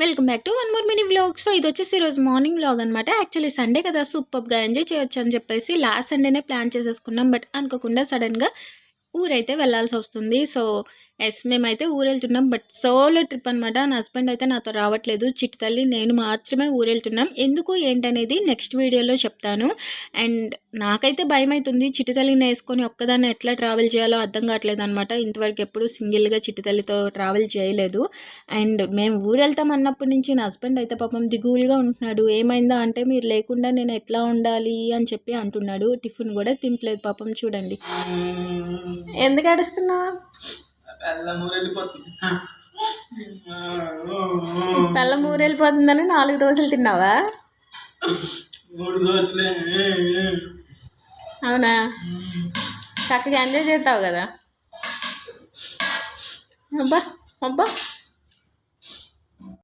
Welcome back to one more mini vlog. So ఇది వచ్చేసి ఈరోజు మార్నింగ్ వ్లాగ్ అనమాట యాక్చువల్లీ సండే కదా సూపర్గా ఎంజాయ్ చేయొచ్చు అని చెప్పేసి లాస్ట్ సండేనే ప్లాన్ చేసేసుకున్నాం. బట్ అనుకోకుండా సడన్గా ఊరైతే వెళ్ళాల్సి వస్తుంది. సో ఎస్ మేమైతే ఊరెళ్తున్నాం బట్ సోలో ట్రిప్ అనమాట నా హస్బెండ్ అయితే నాతో రావట్లేదు. చిట్టి తల్లి నేను మాత్రమే ఊరెళ్తున్నాం. ఎందుకు ఏంటనేది నెక్స్ట్ వీడియోలో చెప్తాను. అండ్ నాకైతే భయం అవుతుంది చిట్టి తల్లిని వేసుకొని ఒక్కదాన్ని ఎట్లా ట్రావెల్ చేయాలో అర్థం కావట్లేదు అనమాట ఇంతవరకు ఎప్పుడు సింగిల్గా చిట్టి తల్లితో ట్రావెల్ చేయలేదు. అండ్ మేము ఊరెళ్తాం అన్నప్పటి నుంచి నా హస్బెండ్ అయితే పాపం దిగులుగా ఉంటున్నాడు. ఏమైందా అంటే మీరు లేకుండా నేను ఎట్లా ఉండాలి అని చెప్పి అంటున్నాడు. టిఫిన్ కూడా తింటలేదు పాపం చూడండి. ఎందుకు అడుస్తున్నావు ఊరు వెళ్ళిపోతుంది. వెళ్ళిపోతుందని నాలుగు దోశలు తిన్నావా? మూడు దోచులే అవునా? చక్కగా ఎంజాయ్ చేస్తావు కదా? అబ్బా అబ్బా.